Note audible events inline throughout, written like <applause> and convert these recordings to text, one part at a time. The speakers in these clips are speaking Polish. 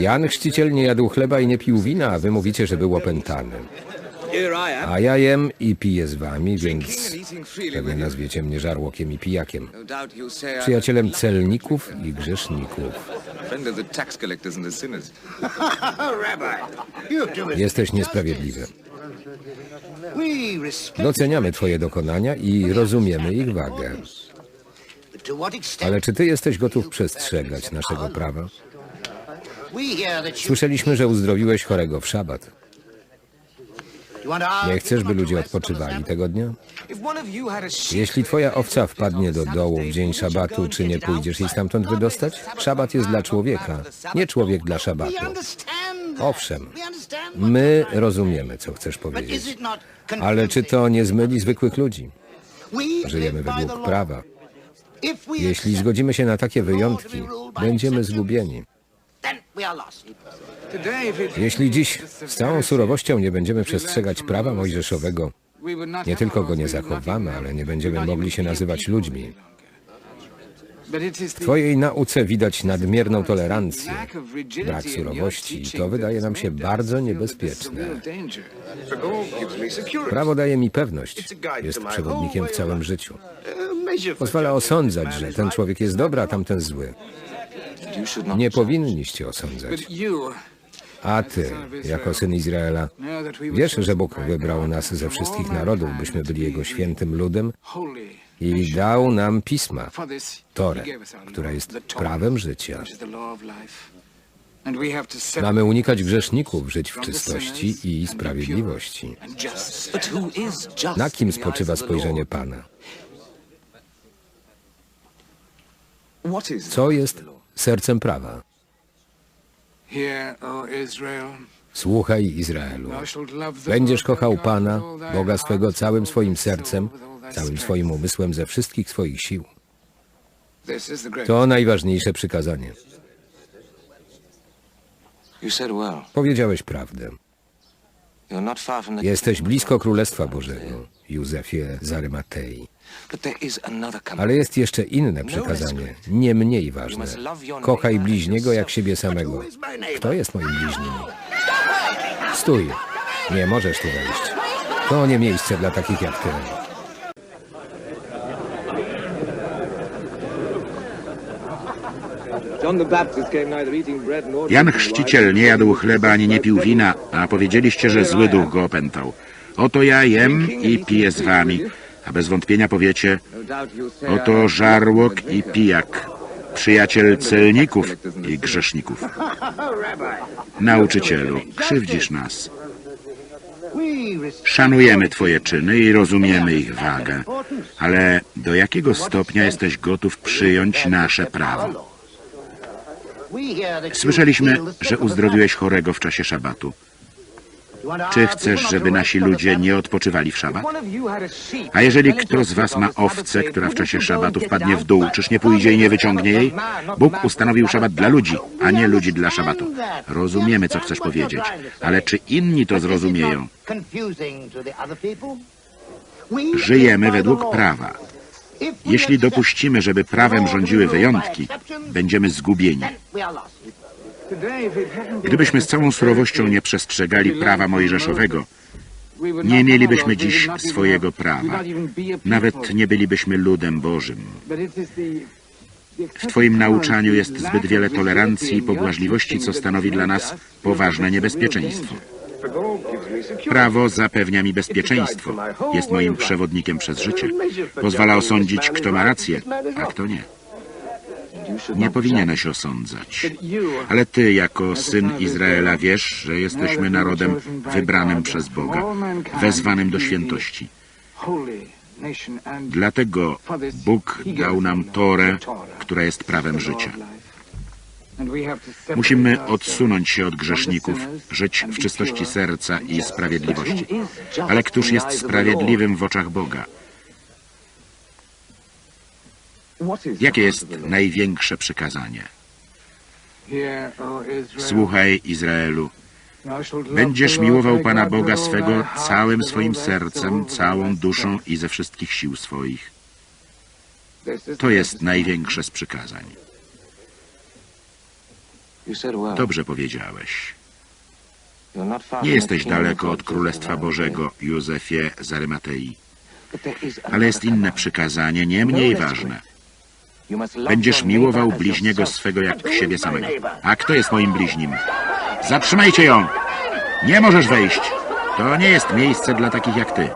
Jan Chrzciciel nie jadł chleba i nie pił wina, a wy mówicie, że był opętany. A ja jem i piję z wami, więc pewnie nazwiecie mnie żarłokiem i pijakiem. Przyjacielem celników i grzeszników. <laughs> Jesteś niesprawiedliwy. Doceniamy twoje dokonania i rozumiemy ich wagę. Ale czy ty jesteś gotów przestrzegać naszego prawa? Słyszeliśmy, że uzdrowiłeś chorego w szabat. Nie chcesz, by ludzie odpoczywali tego dnia? Jeśli twoja owca wpadnie do dołu w dzień szabatu, czy nie pójdziesz jej stamtąd wydostać? Szabat jest dla człowieka, nie człowiek dla szabatu. Owszem, my rozumiemy, co chcesz powiedzieć. Ale czy to nie zmyli zwykłych ludzi? Żyjemy według prawa. Jeśli zgodzimy się na takie wyjątki, będziemy zgubieni. Jeśli dziś z całą surowością nie będziemy przestrzegać prawa mojżeszowego, nie tylko go nie zachowamy, ale nie będziemy mogli się nazywać ludźmi. W Twojej nauce widać nadmierną tolerancję, brak surowości i to wydaje nam się bardzo niebezpieczne. Prawo daje mi pewność, jest przewodnikiem w całym życiu. Pozwala osądzać, że ten człowiek jest dobry, a tamten zły. Nie powinniście osądzać. A ty, jako syn Izraela, wiesz, że Bóg wybrał nas ze wszystkich narodów, byśmy byli Jego świętym ludem i dał nam pisma, Torę, która jest prawem życia. Mamy unikać grzeszników, żyć w czystości i sprawiedliwości. Na kim spoczywa spojrzenie Pana? Co jest sercem prawa? Słuchaj, Izraelu. Będziesz kochał Pana, Boga swego całym swoim sercem, całym swoim umysłem, ze wszystkich swoich sił. To najważniejsze przykazanie. Powiedziałeś prawdę. Jesteś blisko Królestwa Bożego, Józefie z Arymatei. Ale jest jeszcze inne przykazanie, nie mniej ważne. Kochaj bliźniego jak siebie samego. Kto jest moim bliźnim? Stój. Nie możesz tu wejść. To nie miejsce dla takich jak ty. Jan Chrzciciel nie jadł chleba ani nie pił wina, a powiedzieliście, że zły duch go opętał. Oto ja jem i piję z wami, a bez wątpienia powiecie, oto żarłok i pijak, przyjaciel celników i grzeszników. Nauczycielu, krzywdzisz nas. Szanujemy Twoje czyny i rozumiemy ich wagę, ale do jakiego stopnia jesteś gotów przyjąć nasze prawo? Słyszeliśmy, że uzdrowiłeś chorego w czasie szabatu. Czy chcesz, żeby nasi ludzie nie odpoczywali w szabat? A jeżeli kto z was ma owcę, która w czasie szabatu wpadnie w dół, czyż nie pójdzie i nie wyciągnie jej? Bóg ustanowił szabat dla ludzi, a nie ludzi dla szabatu. Rozumiemy, co chcesz powiedzieć, ale czy inni to zrozumieją? Żyjemy według prawa. Jeśli dopuścimy, żeby prawem rządziły wyjątki, będziemy zgubieni. Gdybyśmy z całą surowością nie przestrzegali prawa mojżeszowego, nie mielibyśmy dziś swojego prawa. Nawet nie bylibyśmy ludem Bożym. W Twoim nauczaniu jest zbyt wiele tolerancji i pobłażliwości, co stanowi dla nas poważne niebezpieczeństwo. Prawo zapewnia mi bezpieczeństwo. Jest moim przewodnikiem przez życie. Pozwala osądzić, kto ma rację, a kto nie. Nie powinieneś osądzać. Ale ty, jako syn Izraela, wiesz, że jesteśmy narodem wybranym przez Boga, wezwanym do świętości. Dlatego Bóg dał nam Torę, która jest prawem życia. Musimy odsunąć się od grzeszników, żyć w czystości serca i sprawiedliwości. Ale któż jest sprawiedliwym w oczach Boga? Jakie jest największe przykazanie? Słuchaj, Izraelu. Będziesz miłował Pana Boga swego całym swoim sercem, całą duszą i ze wszystkich sił swoich. To jest największe z przykazań. Dobrze powiedziałeś. Nie jesteś daleko od Królestwa Bożego, Józefie z Arymatei. Ale jest inne przykazanie, nie mniej ważne. Będziesz miłował bliźniego swego jak siebie samego. A kto jest moim bliźnim? Zatrzymajcie ją! Nie możesz wejść! To nie jest miejsce dla takich jak ty.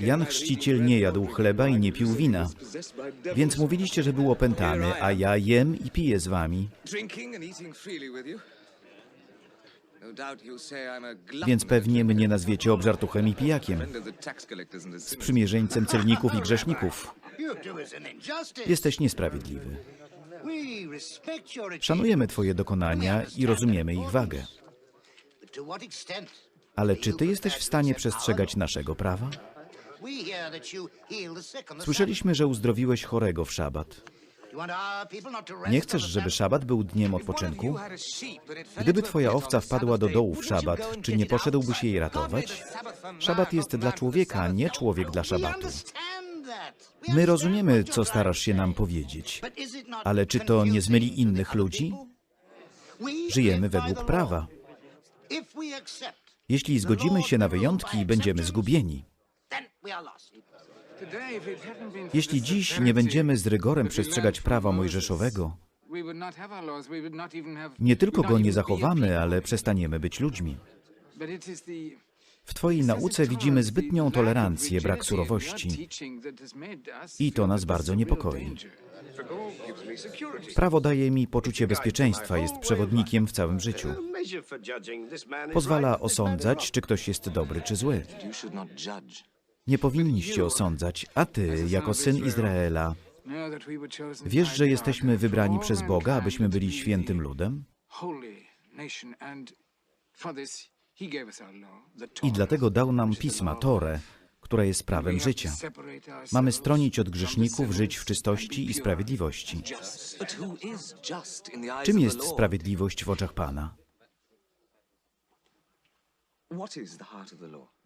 Jan Chrzciciel nie jadł chleba i nie pił wina, więc mówiliście, że był opętany, a ja jem i piję z wami. Więc pewnie mnie nazwiecie obżartuchem i pijakiem, sprzymierzeńcem celników i grzeszników. Jesteś niesprawiedliwy. Szanujemy Twoje dokonania i rozumiemy ich wagę. Ale czy Ty jesteś w stanie przestrzegać naszego prawa? Słyszeliśmy, że uzdrowiłeś chorego w szabat. Nie chcesz, żeby szabat był dniem odpoczynku? Gdyby twoja owca wpadła do dołu w szabat, czy nie poszedłbyś jej ratować? Szabat jest dla człowieka, nie człowiek dla szabatu. My rozumiemy, co starasz się nam powiedzieć, ale czy to nie zmyli innych ludzi? Żyjemy według prawa. Jeśli zgodzimy się na wyjątki, będziemy zgubieni. Jeśli dziś nie będziemy z rygorem przestrzegać prawa mojżeszowego, nie tylko go nie zachowamy, ale przestaniemy być ludźmi. W Twojej nauce widzimy zbytnią tolerancję, brak surowości i to nas bardzo niepokoi. Prawo daje mi poczucie bezpieczeństwa, jest przewodnikiem w całym życiu. Pozwala osądzać, czy ktoś jest dobry, czy zły. Nie powinniście osądzać, a ty, jako syn Izraela, wiesz, że jesteśmy wybrani przez Boga, abyśmy byli świętym ludem? I dlatego dał nam pisma, Torę, która jest prawem życia. Mamy stronić od grzeszników, żyć w czystości i sprawiedliwości. Czym jest sprawiedliwość w oczach Pana? What is the heart of the law?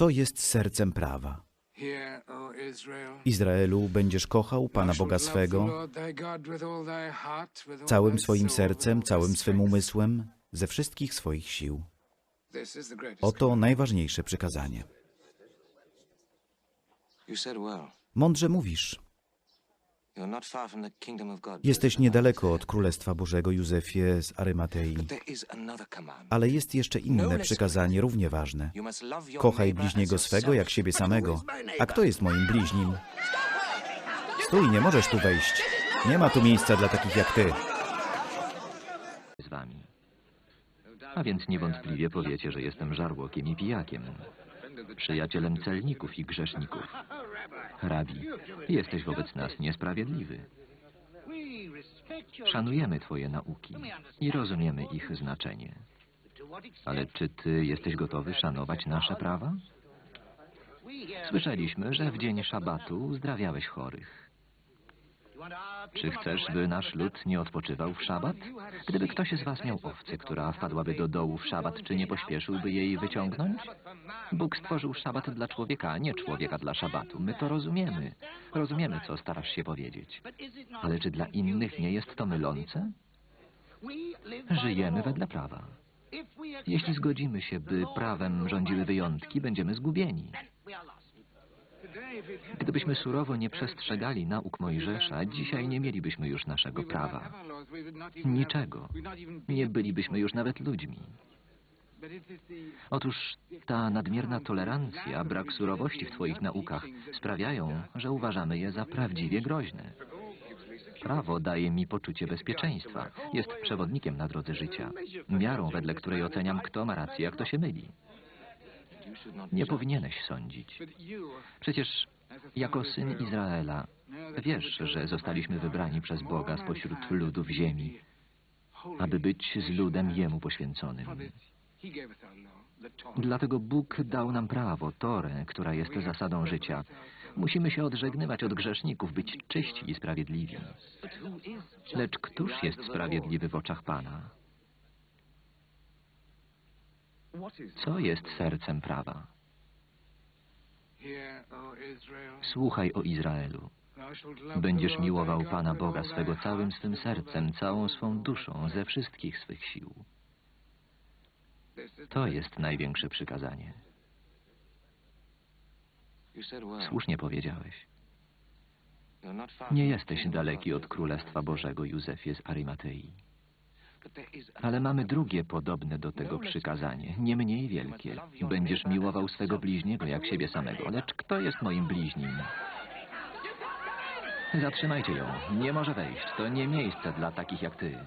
Co jest sercem prawa? Izraelu, będziesz kochał Pana Boga swego całym swoim sercem, całym swym umysłem, ze wszystkich swoich sił. Oto najważniejsze przykazanie. Mądrze mówisz. Jesteś niedaleko od Królestwa Bożego, Józefie z Arymatei. Ale jest jeszcze inne przykazanie, równie ważne. Kochaj bliźniego swego jak siebie samego. A kto jest moim bliźnim? Stój, nie możesz tu wejść. Nie ma tu miejsca dla takich jak ty. z wami. A więc niewątpliwie powiecie, że jestem żarłokiem i pijakiem, przyjacielem celników i grzeszników. Rabi, jesteś wobec nas niesprawiedliwy. Szanujemy Twoje nauki i rozumiemy ich znaczenie. Ale czy Ty jesteś gotowy szanować nasze prawa? Słyszeliśmy, że w dzień szabatu uzdrawiałeś chorych. Czy chcesz, by nasz lud nie odpoczywał w szabat? Gdyby ktoś z was miał owcę, która wpadłaby do dołu w szabat, czy nie pośpieszyłby jej wyciągnąć? Bóg stworzył szabat dla człowieka, a nie człowieka dla szabatu. My to rozumiemy. Rozumiemy, co starasz się powiedzieć. Ale czy dla innych nie jest to mylące? Żyjemy wedle prawa. Jeśli zgodzimy się, by prawem rządziły wyjątki, będziemy zgubieni. Gdybyśmy surowo nie przestrzegali nauk Mojżesza, dzisiaj nie mielibyśmy już naszego prawa. Niczego. Nie bylibyśmy już nawet ludźmi. Otóż ta nadmierna tolerancja, brak surowości w Twoich naukach sprawiają, że uważamy je za prawdziwie groźne. Prawo daje mi poczucie bezpieczeństwa. Jest przewodnikiem na drodze życia. Miarą, wedle której oceniam, kto ma rację, a kto się myli. Nie powinieneś sądzić. Przecież jako syn Izraela wiesz, że zostaliśmy wybrani przez Boga spośród ludów ziemi, aby być z ludem Jemu poświęconym. Dlatego Bóg dał nam prawo, Torę, która jest zasadą życia. Musimy się odżegnywać od grzeszników, być czyści i sprawiedliwi. Lecz któż jest sprawiedliwy w oczach Pana? Co jest sercem prawa? Słuchaj o Izraelu. Będziesz miłował Pana Boga swego całym swym sercem, całą swą duszą, ze wszystkich swych sił. To jest największe przykazanie. Słusznie powiedziałeś. Nie jesteś daleki od Królestwa Bożego, Józefie z Arymatei. Ale mamy drugie podobne do tego przykazanie, nie mniej wielkie. Będziesz miłował swego bliźniego jak siebie samego. Lecz kto jest moim bliźnim? Zatrzymajcie ją. Nie może wejść. To nie miejsce dla takich jak ty.